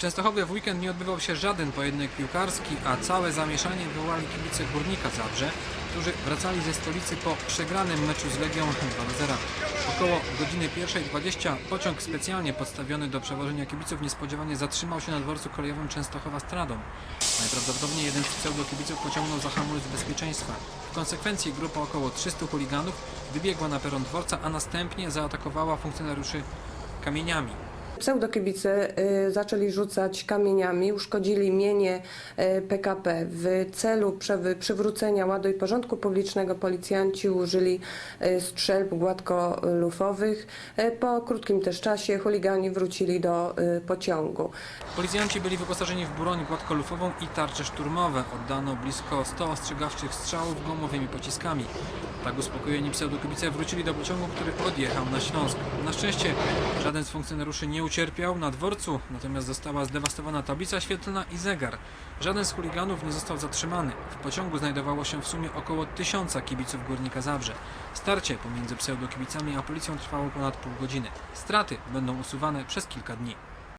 Częstochowie w weekend nie odbywał się żaden pojedynek piłkarski, a całe zamieszanie wywołali kibice Górnika Zabrze, którzy wracali ze stolicy po przegranym meczu z Legią 2 0. Około godziny 1.20 pociąg specjalnie podstawiony do przewożenia kibiców niespodziewanie zatrzymał się na dworcu kolejowym Częstochowa Stradą. Najprawdopodobniej jeden z pseudokibiców pociągnął za hamulec bezpieczeństwa. W konsekwencji grupa około 300 chuliganów wybiegła na peron dworca, a następnie zaatakowała funkcjonariuszy kamieniami. Pseudokibice y, zaczęli rzucać kamieniami, uszkodzili mienie y, PKP. W celu przywrócenia ładu i porządku publicznego policjanci użyli y, strzelb gładkolufowych. Y, Po krótkim też czasie chuligani wrócili do y, pociągu. Policjanci byli wyposażeni w broń gładkolufową i tarcze szturmowe. Oddano blisko 100 ostrzegawczych strzałów gumowymi pociskami. Tak uspokojeni pseudokibice wrócili do pociągu, który odjechał na Śląsk. Na szczęście żaden z funkcjonariuszy nie ucierpiał na dworcu, natomiast została zdewastowana tablica świetlna i zegar. Żaden z chuliganów nie został zatrzymany. W pociągu znajdowało się w sumie około tysiąca kibiców Górnika Zabrze. Starcie pomiędzy pseudokibicami a policją trwało ponad pół godziny. Straty będą usuwane przez kilka dni.